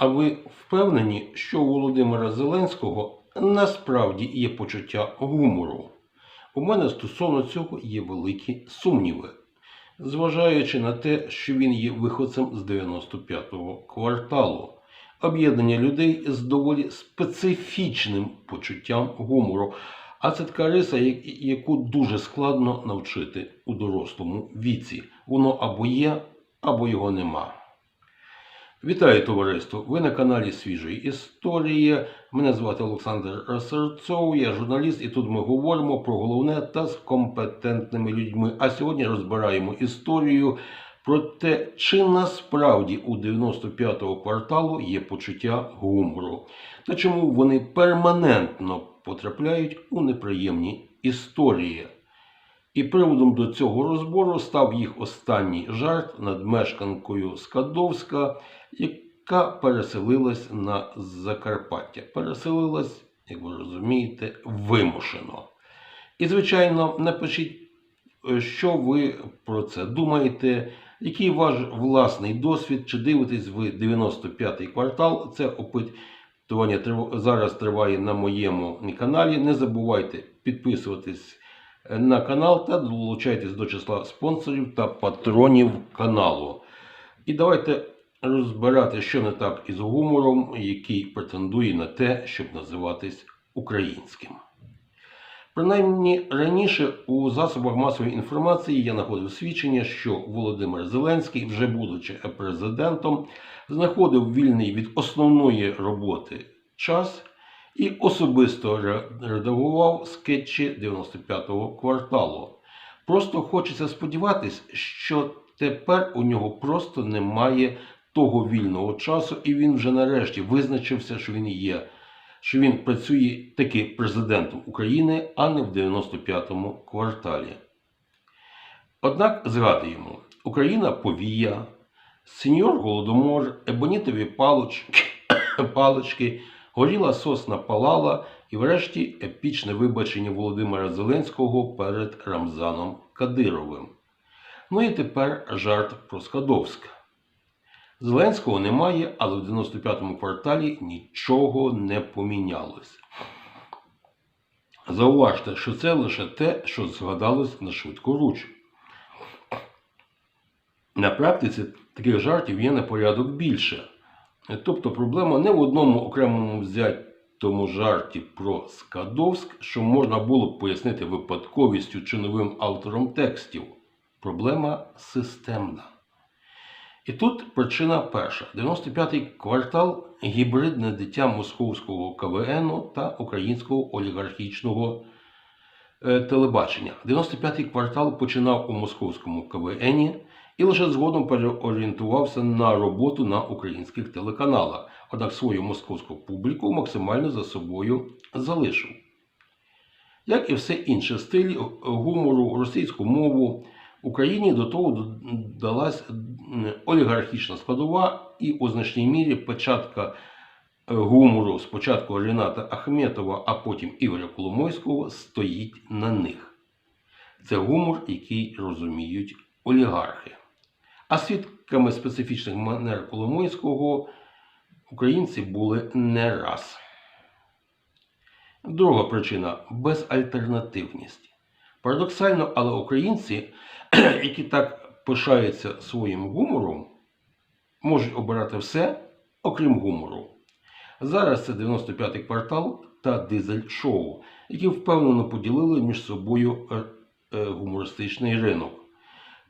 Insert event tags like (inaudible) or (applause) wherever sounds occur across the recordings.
А ви впевнені, що у Володимира Зеленського насправді є почуття гумору? У мене стосовно цього є великі сумніви, зважаючи на те, що він є виходцем з 95-го кварталу, об'єднання людей з доволі специфічним почуттям гумору. А це така риса, яку дуже складно навчити у дорослому віці. Воно або є, або його нема. Вітаю товариство! Ви на каналі Свіжої Історії. Мене звати Олександр Серцов, я журналіст, і тут ми говоримо про головне та з компетентними людьми. А сьогодні розбираємо історію про те, чи насправді у 95-го кварталу є почуття гумору, та чому вони перманентно потрапляють у неприємні історії. І приводом до цього розбору став їх останній жарт над мешканкою Скадовська, яка переселилась на Закарпаття. Переселилась, як ви розумієте, вимушено. І, звичайно, напишіть, е, що ви про це думаєте, який ваш власний досвід, чи дивитесь ви 95-й квартал. Це опитування зараз триває на моєму каналі. Не забувайте підписуватись на канал та долучайтесь до числа спонсорів та патронів каналу. І давайте розбирати, що не так із гумором, який претендує на те, щоб називатись українським. Принаймні раніше у засобах масової інформації я знаходив свідчення, що Володимир Зеленський, вже будучи президентом, знаходив вільний від основної роботи час і особисто редагував скетчі 95-го кварталу. Просто хочеться сподіватись, що тепер у нього просто немає того вільного часу, і він вже нарешті визначився, що він є, що він працює таки президентом України, а не в 95-му кварталі. Однак згадуємо, Україна повія, сеньор Голодомор, ебонітові палочки, (coughs) палочки, горіла сосна палала і врешті епічне вибачення Володимира Зеленського перед Рамзаном Кадировим. Ну і тепер жарт про Скадовськ. Зеленського немає, але в 95-му кварталі нічого не помінялось. Зауважте, що це лише те, що згадалось на швидку руч. На практиці таких жартів є на порядок більше. Тобто проблема не в одному окремому взятому жарті про Скадовськ, що можна було б пояснити випадковістю чи новим автором текстів. Проблема системна. І тут причина перша: 95-й квартал гібридне дитя московського КВН та українського олігархічного е, телебачення. 95-й квартал починав у московському КВН і лише згодом переорієнтувався на роботу на українських телеканалах. Однак свою московську публіку максимально за собою залишив. Як і все інше стилі гумору, російську мову, Україні до того додалась олігархічна складова і у значній мірі початка е, гумору спочатку Рената Ахметова, а потім Ігоря Коломойського стоїть на них. Це гумор, який розуміють олігархи. А свідками специфічних манер Коломойського українці були не раз. Друга причина безальтернативність. Парадоксально, але українці, (clears throat) які так пишаються своїм гумором, можуть обирати все, окрім гумору. Зараз це 95-й квартал та дизель-шоу, які впевнено поділили між собою е, е, гумористичний ринок.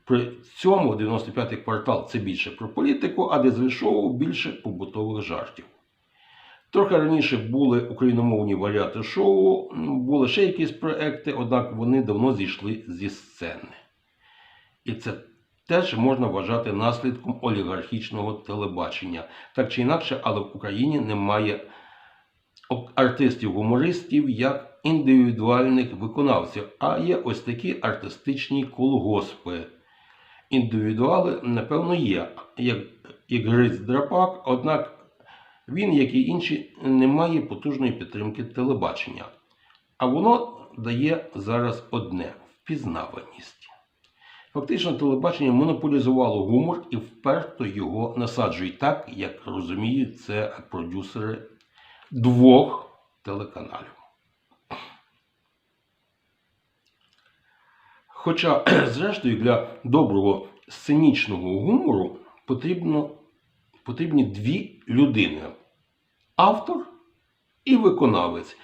При цьому 95-й квартал це більше про політику, а дизель-шоу більше побутових жартів. Трохи раніше були україномовні варіанти шоу, були ще якісь проекти, однак вони давно зійшли зі сцени. І це теж можна вважати наслідком олігархічного телебачення. Так чи інакше, але в Україні немає артистів-гумористів як індивідуальних виконавців, а є ось такі артистичні колгоспи. Індивідуали, напевно, є, як, як Гриць Драпак, однак він, як і інші, не має потужної підтримки телебачення. А воно дає зараз одне впізнаваність. Фактично, телебачення монополізувало гумор і вперто його насаджують так, як розуміють це продюсери двох телеканалів. Хоча, (clears throat) зрештою, для доброго сценічного гумору потрібно, потрібні дві людини: автор і виконавець.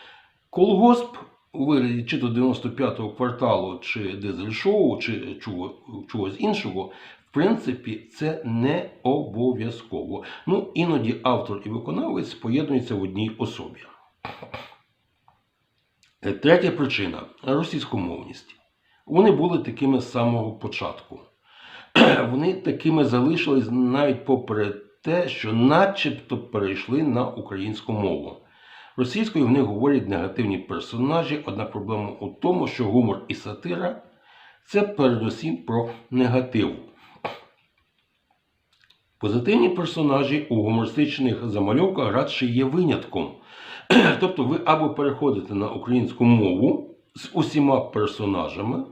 Колгосп у вигляді чи то 95-го кварталу, чи дизель-шоу, чи чого, чогось іншого, в принципі, це не обов'язково. Ну, іноді автор і виконавець поєднуються в одній особі. Е, Третя причина російськомовність. Вони були такими з самого початку. (clears throat) Вони такими залишились навіть попри те, що начебто перейшли на українську мову. Російською в них говорять негативні персонажі, однак проблема у тому, що гумор і сатира це передусім про негатив. Позитивні персонажі у гумористичних замальовках радше є винятком. (clears throat) Тобто ви або переходите на українську мову з усіма персонажами,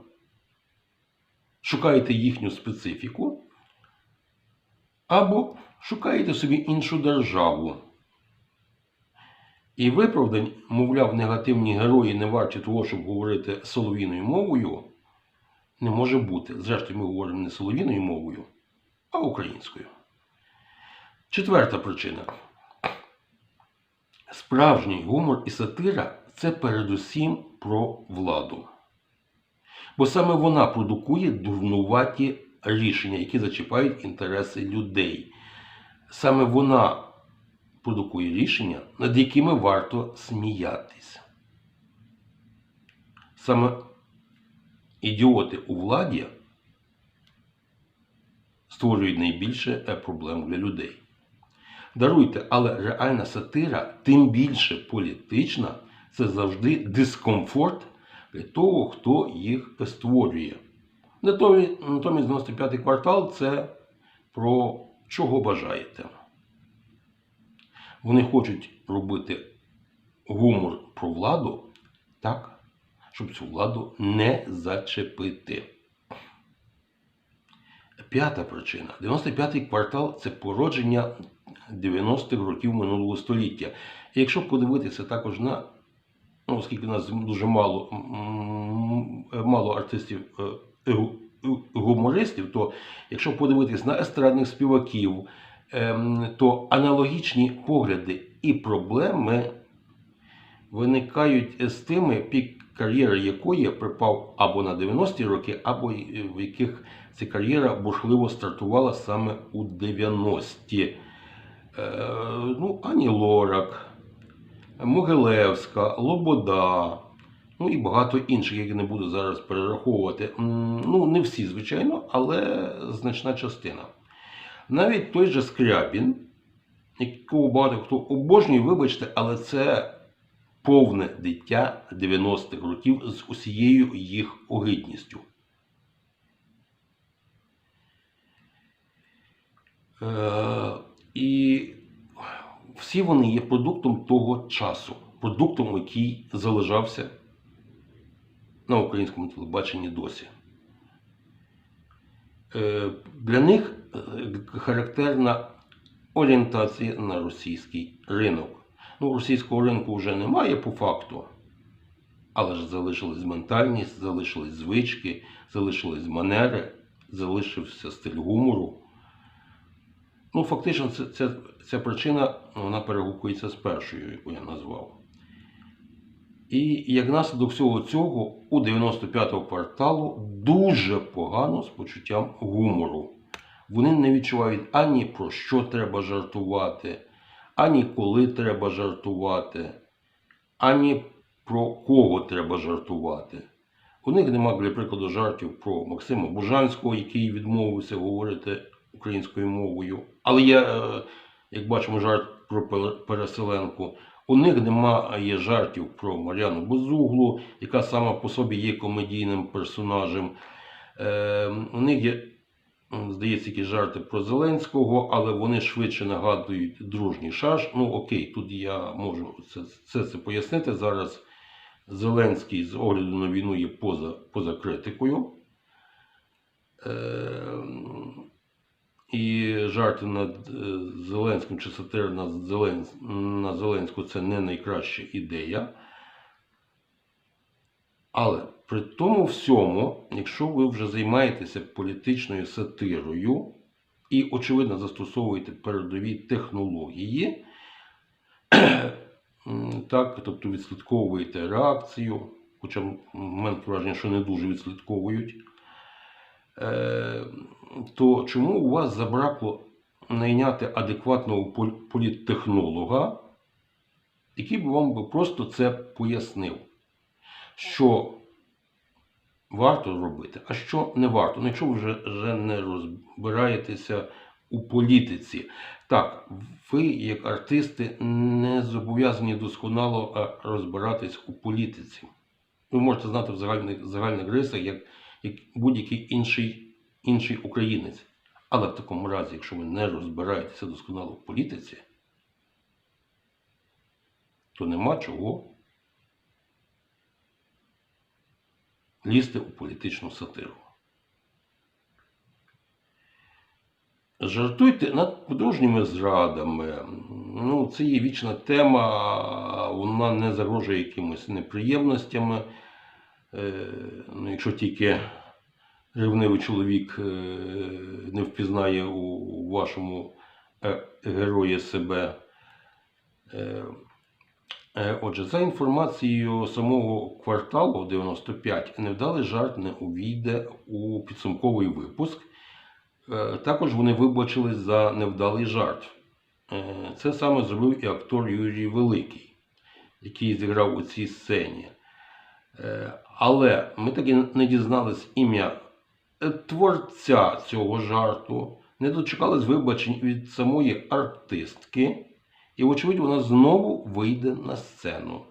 шукаєте їхню специфіку, або шукаєте собі іншу державу. І виправдань, мовляв, негативні герої не варті того, щоб говорити солов'їною мовою, не може бути. Зрештою, ми говоримо не солов'їною мовою, а українською. Четверта причина. Справжній гумор і сатира це передусім про владу. Бо саме вона продукує дурнуваті рішення, які зачіпають інтереси людей. Саме вона продукує рішення, над якими варто сміятись. Саме ідіоти у владі створюють найбільше е, проблем для людей. Даруйте, але реальна сатира, тим більше політична, це завжди дискомфорт того, хто їх створює. Натомість натомість 95-й квартал це про чого бажаєте. Вони хочуть робити гумор про владу так, щоб цю владу не зачепити. П'ята причина. 95-й квартал це породження 90-х років минулого століття. І якщо подивитися також на, оскільки у нас дуже мало, мало артистів е, гумористів, то якщо подивитись на естрадних співаків, ем, то аналогічні погляди і проблеми виникають з тими, пік кар'єри якої припав або на 90-ті роки, або в яких ця кар'єра бурхливо стартувала саме у 90-ті. Е, ну, Ані Лорак, Могилевська, Лобода, ну і багато інших, які не буду зараз перераховувати. Ну, не всі, звичайно, але значна частина. Навіть той же Скрябін, якого багато хто обожнює, вибачте, але це повне дитя 90-х років з усією їх огидністю. Е, і всі вони є продуктом того часу, продуктом, який залишався на українському телебаченні досі. Е, Для них е, характерна орієнтація на російський ринок. Ну, російського ринку вже немає по факту, але ж залишилась ментальність, залишились звички, залишились манери, залишився стиль гумору. Ну, фактично, це, це, ця причина вона перегукується з першою, яку я назвав. І як наслідок всього цього у 95-го кварталу дуже погано з почуттям гумору. Вони не відчувають ані про що треба жартувати, ані коли треба жартувати, ані про кого треба жартувати. У них немає, для прикладу, жартів про Максима Бужанського, який відмовився говорити українською мовою. Але є, е, як бачимо, жарт про Пе- Переселенку. У них немає жартів про Мар'яну Безуглу, яка сама по собі є комедійним персонажем. Е, у них є, здається, якісь жарти про Зеленського, але вони швидше нагадують дружній шаш. Ну окей, тут я можу це, це, це пояснити. Зараз Зеленський з огляду на війну є поза, поза критикою. Е, і жарти над е, Зеленським чи сатира над Зелен... на Зеленську це не найкраща ідея. Але при тому всьому, якщо ви вже займаєтеся політичною сатирою і, очевидно, застосовуєте передові технології, (clears throat) так, тобто відслідковуєте реакцію, хоча в мене враження, що не дуже відслідковують, то чому у вас забракло найняти адекватного політтехнолога, який би вам просто це пояснив? що варто робити, а що не варто. Ну, якщо ви вже, вже не розбираєтеся у політиці. Так, ви, як артисти, не зобов'язані досконало е, розбиратись у політиці. Ви можете знати в загальних, загальних рисах, як будь-який інший, інший українець. Але в такому разі, якщо ви не розбираєтеся досконало в політиці, то нема чого лізти у політичну сатиру. Жартуйте над подружніми зрадами. Ну, це є вічна тема, вона не загрожує якимось неприємностями. Е, ну, якщо тільки ревнивий чоловік е, не впізнає у вашому е, герої себе. Отже, за інформацією самого кварталу 95, невдалий жарт не увійде у підсумковий випуск. Також вони вибачились за невдалий жарт. Це саме зробив і актор Юрій Великий, який зіграв у цій сцені. Е, Але ми таки не дізнались ім'я е, творця цього жарту, не дочекались вибачень від самої артистки. І, вочевидь, вона знову вийде на сцену.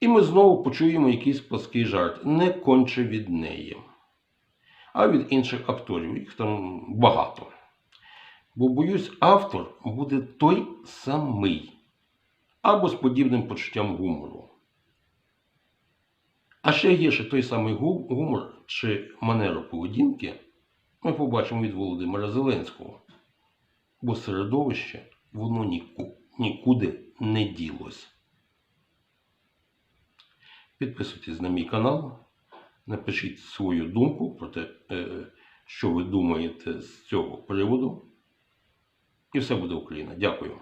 І ми знову почуємо якийсь плоский жарт, не конче від неї, а від інших акторів, їх там багато. Бо, боюсь, автор буде той самий, або з подібним почуттям гумору. А ще гірше той самий гумор чи манеру поведінки ми побачимо від Володимира Зеленського. Бо середовище воно ніку- нікуди не ділось. Підписуйтесь на мій канал, напишіть свою думку про те, е, що ви думаєте з цього приводу. І все буде Україна. Дякую.